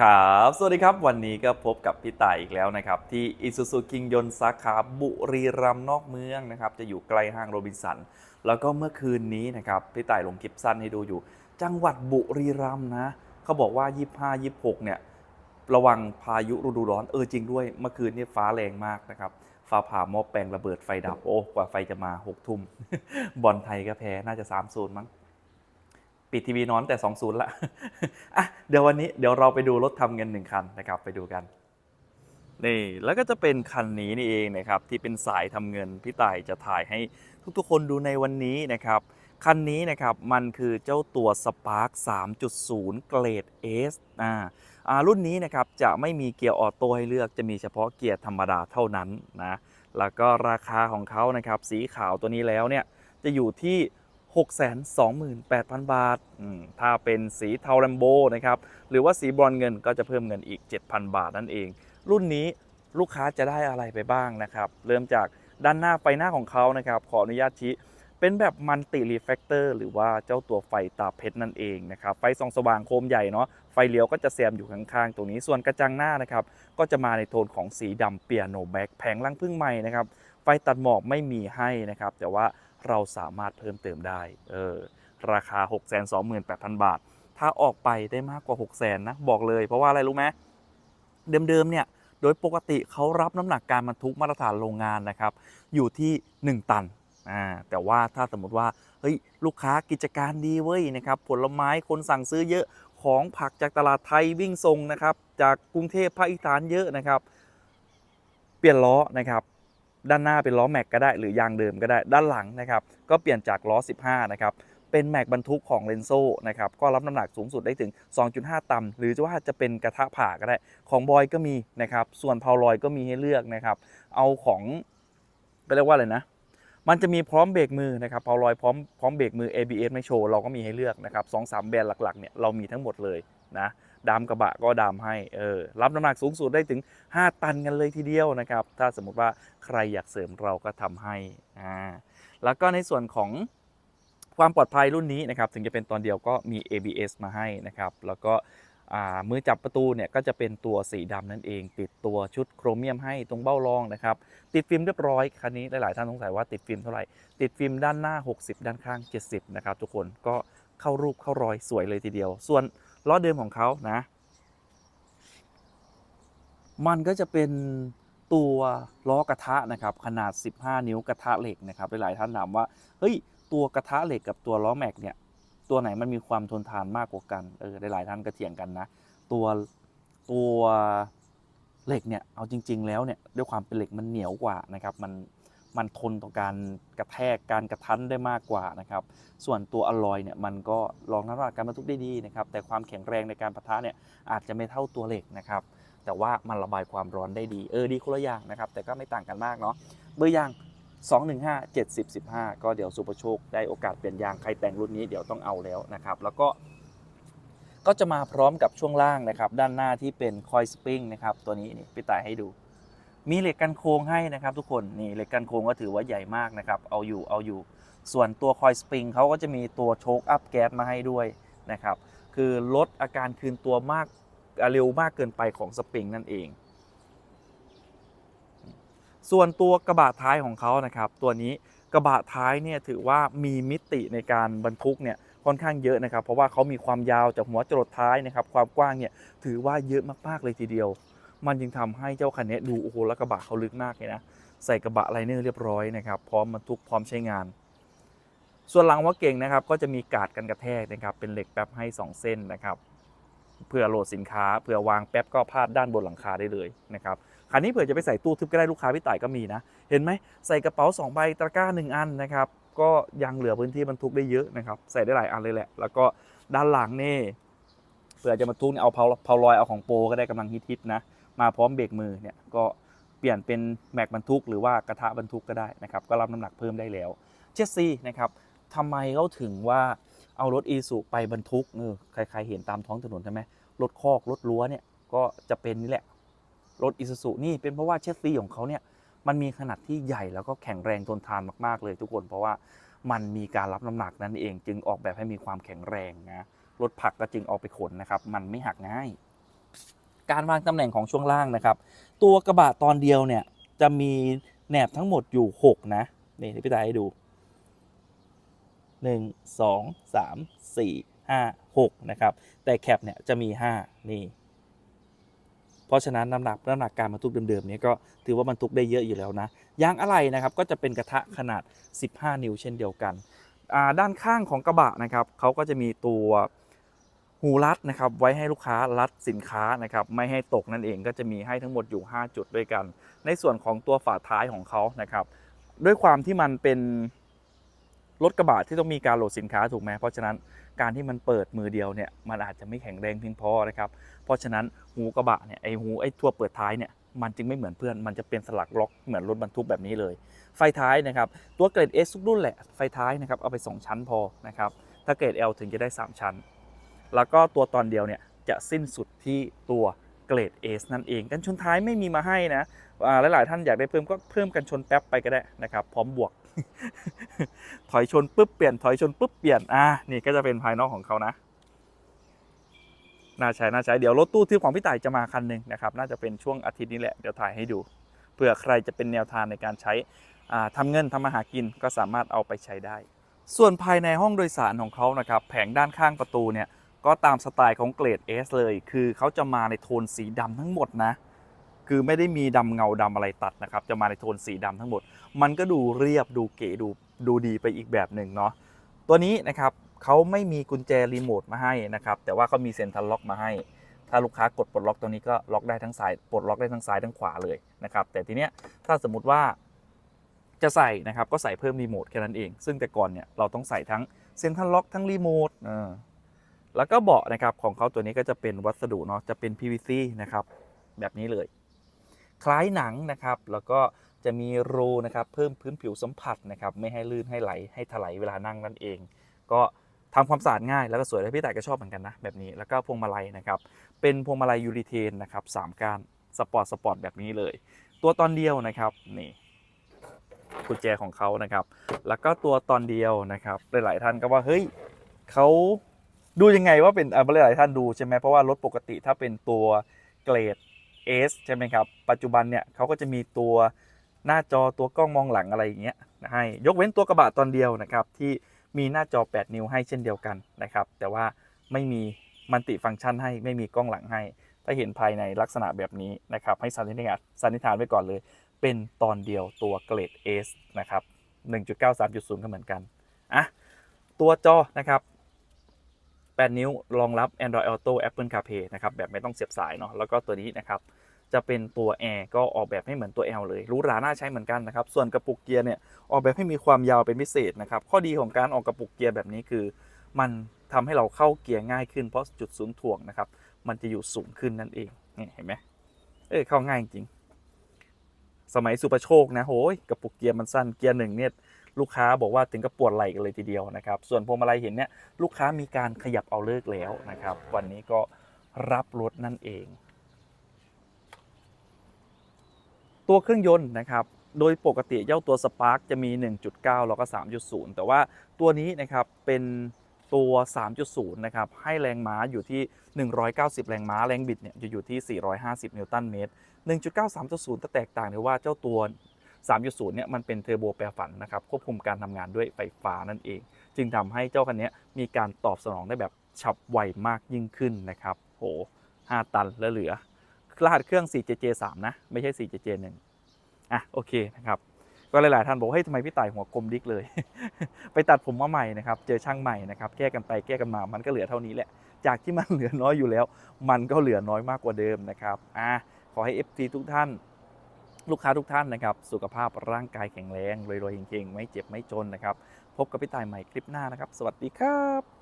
ครับ สวัสดีครับ วันนี้ก็พบกับพี่ต่ายอีกแล้วนะครับ ที่อิซูซูกิงยนสาขาบุรีรัมย์นอกเมืองนะครับ จะอยู่ใกล้ห้างโรบินสัน แล้วก็เมื่อคืนนี้นะครับ พี่ต่ายลงคลิปสั้นให้ดูอยู่ จังหวัดบุรีรัมย์นะ เขาบอกว่า 25 26 เนี่ย ระวังพายุฤดูร้อน เออจริงด้วย เมื่อคืนนี่ฟ้าแรงมากนะครับ ฟ้าผ่าหม้อแปลงระเบิดไฟดับ โอ้ กว่าไฟจะมา 6 ทุ่ม บอลไทยก็แพ้ น่าจะ3 0มั้ง ปิดทีวีนอนแต่ 20 ละอะเดี๋ยววันนี้เดี๋ยวเราไปดูรถทำเงินหนึ่งคันนะครับไปดูกันนี่แล้วก็จะเป็นคันนี้นี่เองนะครับที่เป็นสายทำเงินพี่ต่ายจะถ่ายให้ทุกๆคนดูในวันนี้นะครับคันนี้นะครับมันคือเจ้าตัว Spark 3.0 เกรด S อ่าอ่ารุ่นนี้นะครับจะไม่มีเกียร์ออโต้ให้เลือกจะมีเฉพาะเกียร์ธรรมดาเท่านั้นนะแล้วก็ราคาของเขานะครับสีขาวตัวนี้แล้วเนี่ยจะอยู่ที่ 628,000 บาทอืมถ้าเป็นสีเทาแลมโบนะครับ หรือว่าสีบรอนเงินก็จะเพิ่มเงินอีก 7,000 บาทนั่นเอง รุ่นนี้ลูกค้าจะได้อะไรไปบ้างนะครับ เริ่มจากด้านหน้าไฟหน้าของเขานะครับ ขออนุญาตชี้ เป็นแบบมันติรีเฟกเตอร์หรือว่าเจ้าตัวไฟตาเพชรนั่นเองนะครับ ไฟส่องสว่างโคมใหญ่เนาะ ไฟเลี้ยวก็จะแซมอยู่ข้างๆ ตรงนี้ ส่วนกระจังหน้านะครับ ก็จะมาในโทนของสีดำเปียโนแบ็กแผงลังพึ่งใหม่นะครับ ไฟตัดหมอกไม่มีให้นะครับ แต่ว่า เราสามารถเพิ่มเติมได้เออราคา 628,000 บาท ถ้าออกไปได้มากกว่า 600,000นะบอกเลยเพราะว่าอะไรรู้ไหมเดิมๆเนี่ยโดยปกติเขารับน้ำหนักการบรรทุกมาตรฐานโรงงานนะครับอยู่ที่ 1 ตันอ่าแต่ว่าถ้าสมมติว่าเฮ้ยลูกค้ากิจการดีเว้ยนะครับผลไม้คนสั่งซื้อเยอะของผักจากตลาดไทยวิ่งส่งนะครับจากกรุงเทพภาคอีสานเยอะนะครับ เปลี่ยนล้อนะครับ ด้านหน้าเป็นล้อแม็กก็ได้หรือยางเดิมก็ได้ด้านหลังนะครับก็เปลี่ยนจากล้อ 15 นะครับเป็นแม็กบรรทุกของเลนโซ่นะครับก็รับน้ำหนักสูงสุดได้ถึง 2.5 ตัน หรือจะว่าจะเป็นกระทะผ่าก็ได้ ของบอยก็มีนะครับส่วนพาวลอยก็มีให้เลือกนะครับเอาของก็เรียกว่าอะไรนะมันจะมีพร้อมเบรกมือนะครับพาวลอยพร้อมพร้อมเบรกมือ ABS ไม่โชว์เราก็มีให้เลือกนะครับสองสามแบรนด์หลักๆเนี่ยเรามีทั้งหมดเลยนะ ดามกระบะก็ดามให้เออรับน้ำหนักสูงสุดได้ถึง 5 ตันกันเลยทีเดียวนะครับ ถ้าสมมุติว่าใครอยากเสริมเราก็ทำให้อ่าแล้วก็ในส่วนของความปลอดภัยรุ่นนี้นะครับถึงจะเป็นตอนเดียวก็มี ABS มาให้นะครับแล้วก็อ่ามือจับประตูเนี่ยก็จะเป็นตัวสีดำนั่นเอง ติดตัวชุดโครเมียมให้ตรงเบ้ารองนะครับ ติดฟิล์มเรียบร้อยคันนี้หลาย ๆ ท่านสงสัยว่าติดฟิล์มเท่าไหร่ ติดฟิล์มด้านหน้า 60 ด้านข้าง 70 นะครับทุกคนก็เข้ารูปเข้ารอยสวยเลยทีเดียว ส่วน ล้อเดิมของเขานะ มันก็จะเป็นตัวล้อกระทะนะครับขนาด 15 นิ้วกระทะเหล็กนะครับหลายๆท่านถามว่าเฮ้ยตัวกระทะเหล็กกับตัวล้อแม็กเนี่ยตัวไหนมันมีความทนทานมากกว่ากันเออหลายๆท่านก็เถียงกันนะตัวตัวเหล็กเนี่ยเอาจริง ๆ แล้วเนี่ยด้วยความเป็นเหล็กมันเหนียวกว่านะครับมัน มันทนต่อการกระแทกการกระทันได้มากกว่านะครับ ส่วนตัวอลลอยเนี่ยมันก็รองน้ำหนักการบรรทุกได้ดีนะครับ แต่ความแข็งแรงในการปะทะเนี่ยอาจจะไม่เท่าตัวเหล็กนะครับ แต่ว่ามันระบายความร้อนได้ดี เออดีคนละอย่างนะครับ แต่ก็ไม่ต่างกันมากเนาะ เบอร์ยาง 215 70 15 ก็เดี๋ยวสุประโชคได้โอกาสเปลี่ยนยางใครแต่งรุ่นนี้เดี๋ยวต้องเอาแล้วนะครับ แล้วก็ก็จะมาพร้อมกับช่วงล่างนะครับ ด้านหน้าที่เป็นคอยสปริงนะครับ ตัวนี้นี่พี่ต่ายให้ดู มีเหล็กกันโค้งให้นะครับทุกคนนี่เหล็กกันโค้งก็ถือว่าใหญ่มากนะครับเอาอยู่เอาอยู่ ส่วนตัวคอยสปริงเขาก็จะมีตัวโชคอัพแก๊สมาให้ด้วยนะครับคือลดอาการคืนตัวมากเร็วมากเกินไปของสปริงนั่นเอง ส่วนตัวกระบะท้ายของเขานะครับ ตัวนี้กระบะท้ายเนี่ยถือว่ามีมิติในการบรรทุกเนี่ยค่อนข้างเยอะนะครับ เพราะว่าเขามีความยาวจากหัวจรดท้ายนะครับ ความกว้างเนี่ยถือว่าเยอะมากๆเลยทีเดียว มันจึงทำให้เจ้าคันนี้ดูโอ้โหแล้วกระบะเขาลึกมากเลยนะ ใส่กระบะไลเนอร์เรียบร้อยนะครับ พร้อมบรรทุกพร้อมใช้งาน ส่วนหลังว่าเก่งนะครับ ก็จะมีกาดกันกระแทกนะครับ เป็นเหล็กแป๊บให้ 2 เส้นนะครับ เพื่อโหลดสินค้าเผื่อวางแป๊บก็พาดด้านบนหลังคาได้เลยนะครับคันนี้เผื่อจะไปใส่ตู้ทึบก็ได้ลูกค้าพี่ต่ายก็มีนะ เห็นไหมใส่กระเป๋า2ใบตะกร้า 1 อันนะครับ ก็ยังเหลือพื้นที่บรรทุกได้เยอะนะครับ ใส่ได้หลายอันเลยแหละ แล้วก็ด้านหลังนี่เผื่อจะบรรทุกเนี่ยเอาเพาเพาลอยเอาของโปก็ได้กำลังฮิตๆนะ มาพร้อมเบรกมือเนี่ยก็เปลี่ยนเป็นแม็กบรรทุกหรือว่ากระทะบรรทุกก็ได้นะครับก็รับน้ำหนักเพิ่มได้แล้วเชสซีนะครับทำไมเขาถึงว่าเอารถอีสุไปบรรทุกเออใครๆเห็นตามท้องถนนใช่ไหมรถคอกรถรั้วเนี่ยก็จะเป็นนี่แหละรถอีซูซุนี่เป็นเพราะว่าเชสซีของเขาเนี่ยมันมีขนาดที่ใหญ่แล้วก็แข็งแรงทนทานมากๆเลยทุกคนเพราะว่ามันมีการรับน้ำหนักนั่นเองจึงออกแบบให้มีความแข็งแรงนะรถผักก็จึงเอาไปขนนะครับ มันไม่หักง่าย การวางตำแหน่งของช่วงล่างนะครับ ตัวกระบะตอนเดียวเนี่ยจะมีแหนบทั้งหมดอยู่ 6 นะนี่พี่ตายให้ดู 1 2 3 4 5 6 นะครับ แต่แคปเนี่ยจะมี 5 นี่ เพราะฉะนั้นน้ำหนักน้ำหนักการบรรทุกเดิมๆนี่ยก็ถือว่าบรรทุกได้เยอะอยู่แล้วนะยางอะไรนะครับก็จะเป็นกระทะขนาด 15 นิ้วเช่นเดียวกัน ด้านข้างของกระบะนะครับเขาก็จะมีตัว หูรัดนะครับไว้ให้ลูกค้ารัดสินค้านะครับไม่ให้ตกนั่นเองก็จะมีให้ทั้งหมดอยู่ 5 จุดด้วยกัน ในส่วนของตัวฝาท้ายของเขานะครับด้วยความที่มันเป็นรถกระบะที่ต้องมีการโหลดสินค้าถูกไหมเพราะฉะนั้นการที่มันเปิดมือเดียวเนี่ยมันอาจจะไม่แข็งแรงเพียงพอนะครับเพราะฉะนั้นหูกระบะเนี่ยไอหูไอตัวเปิดท้ายเนี่ยมันจึงไม่เหมือนเพื่อน มันจะเป็นสลักล็อกเหมือนรถบรรทุกแบบนี้เลย ไฟท้ายนะครับ ตัวเกรด S ทุกรุ่นแหละ ไฟท้ายนะครับ เอาไป 2 ชั้นพอนะครับ ถ้าเกรด L ถึงจะได้ 3 ชั้น แล้วก็ตัวตอนเดียวเนี่ยจะสิ้นสุดที่ตัวเกรด S นั่นเอง กันชนท้ายไม่มีมาให้นะหลายๆท่านอยากได้เพิ่มก็เพิ่มกันชนแป๊บไปก็ได้นะครับพร้อมบวก ถอยชนปุ๊บเปลี่ยนถอยชนปุ๊บเปลี่ยนอ่านี่ก็จะเป็นภายนอกของเขานะน่าใช้น่าใช้เดี๋ยวรถตู้ที่ของพี่ต่ายจะมาคันหนึ่งนะครับน่าจะเป็นช่วงอาทิตย์นี้แหละเดี๋ยวถ่ายให้ดูเผื่อใครจะเป็นแนวทางในการใช้อ่าทำเงินทำมาหากินก็สามารถเอาไปใช้ได้ ส่วนภายในห้องโดยสารของเขานะครับแผงด้านข้างประตูเนี่ย ก็ตามสไตล์ของเกรด S เลย คือเขาจะมาในโทนสีดำทั้งหมดนะ คือไม่ได้มีดำเงาดำอะไรตัดนะครับ จะมาในโทนสีดำทั้งหมด มันก็ดูเรียบดูเก๋ดูดูดีไปอีกแบบหนึ่งเนาะ ตัวนี้นะครับเขาไม่มีกุญแจรีโมทมาให้นะครับ แต่ว่าเขามีเซ็นทรัลล็อกมาให้ ถ้าลูกค้ากดปลดล็อกตรงนี้ก็ล็อกได้ทั้งซ้ายปลดล็อกได้ทั้งซ้ายทั้งขวาเลยนะครับ แต่ทีเนี้ยถ้าสมมติว่าจะใส่นะครับก็ใส่เพิ่มรีโมทแค่นั้นเอง ซึ่งแต่ก่อนเนี่ยเราต้องใส่ทั้งเซ็นทรัลล็อกทั้งรีโมทเออ แล้วก็เบาะนะครับของเขาตัวนี้ก็จะเป็นวัสดุเนาะจะเป็น PVC นะครับแบบนี้เลย คล้ายหนังนะครับ แล้วก็จะมีรูนะครับเพิ่มพื้นผิวสัมผัสนะครับไม่ให้ลื่นให้ไหลให้ถลายเวลานั่งนั่นเอง ก็ทำความสะอาดง่ายแล้วก็สวยและพี่แต่ายก็ชอบเหมือนกันนะแบบนี้แล้วก็พวงมาลัยนะครับเป็นพวงมาลัยยูริเทนนะครับสามก้านสปอร์ตสปอร์ตแบบนี้เลย ตัวตอนเดียวนะครับนี่กุญแจของเขานะครับ แล้วก็ตัวตอนเดียวนะครับหลาย ๆ ท่านก็ว่าเฮ้ยเขา ดูยังไงว่าเป็นอ่าหลายๆท่านดูใช่ไหมเพราะว่ารถปกติถ้าเป็นตัวเกรด S ใช่ไหมครับ ปัจจุบันเนี่ยเขาก็จะมีตัวหน้าจอตัวกล้องมองหลังอะไรอย่างเงี้ยให้ยกเว้นตัวกระบะตอนเดียวนะครับ ที่มีหน้าจอ 8 นิ้วให้เช่นเดียวกันนะครับ แต่ว่าไม่มีมัลติฟังก์ชันให้ไม่มีกล้องหลังให้ ถ้าเห็นภายในลักษณะแบบนี้นะครับ ให้สันนิษฐานสันนิษฐานไว้ก่อนเลย เป็นตอนเดียวตัวเกรด S นะครับ1.9 3.0 ก็เหมือนกันอะตัวจอนะครับ 8 นิ้วรองรับ Android Auto Apple CarPlay นะครับแบบไม่ต้องเสียบสายเนาะแล้วก็ตัวนี้นะครับจะเป็นตัวแอร์ก็ออกแบบให้เหมือนตัว L เลยรู้ราน่าใช้เหมือนกันนะครับ ส่วนกระปุกเกียร์เนี่ยออกแบบให้มีความยาวเป็นพิเศษนะครับ ข้อดีของการออกกระปุกเกียร์แบบนี้คือ มันทำให้เราเข้าเกียร์ง่ายขึ้นเพราะจุดศูนย์ถ่วงนะครับ มันจะอยู่สูงขึ้นนั่นเองนี่เห็นไหมเอ้ยเข้าง่ายจริง สมัยสุประโชคนะโหยกระปุกเกียร์มันสั้นเกียร์หนึ่งเนี่ย ลูกค้าบอกว่าถึงกับปวดไหล่กันเลยทีเดียวนะครับ ส่วนพวงมาลัยเห็นเนี่ยลูกค้ามีการขยับเอาเลิกแล้วนะครับ วันนี้ก็รับรถนั่นเอง ตัวเครื่องยนต์นะครับโดยปกติเจ้าตัว Spark จะมี 1.9 แล้วก็ 3.0 แต่ว่าตัวนี้นะครับเป็นตัว 3.0 นะครับ ให้แรงม้าอยู่ที่ 190 แรงม้า แรงบิดเนี่ยจะอยู่ที่ 450 นิวตันเมตร 1.9 3.0 จะแตกต่างเลยว่าเจ้าตัว 3.0 เนี่ยมันเป็นเทอร์โบแปรผันนะครับควบคุมการทำงานด้วยไฟฟ้านั่นเอง จึงทำให้เจ้าคันนี้มีการตอบสนองได้แบบฉับไวมากยิ่งขึ้นนะครับโห5ตันแล้วเหลือรหัสเครื่อง 4JJ3 นะ ไม่ใช่ 4JJ1 อะโอเคนะครับก็หลายๆท่านบอกเฮ้ยทำไมพี่ต่ายหัวกลมดิกเลย ไปตัดผมมาใหม่นะครับ เจอช่างใหม่นะครับ แก้กันไปแก้กันมา มันก็เหลือเท่านี้แหละ จากที่มันเหลือน้อยอยู่แล้ว มันก็เหลือน้อยมากกว่าเดิมนะครับ อะ ขอให้ FT ทุกท่าน ลูกค้าทุกท่านนะครับ สุขภาพร่างกายแข็งแรงรวยๆเฮงๆ ไม่เจ็บไม่จนนะครับ พบกับพี่ต่ายใหม่คลิปหน้านะครับ สวัสดีครับ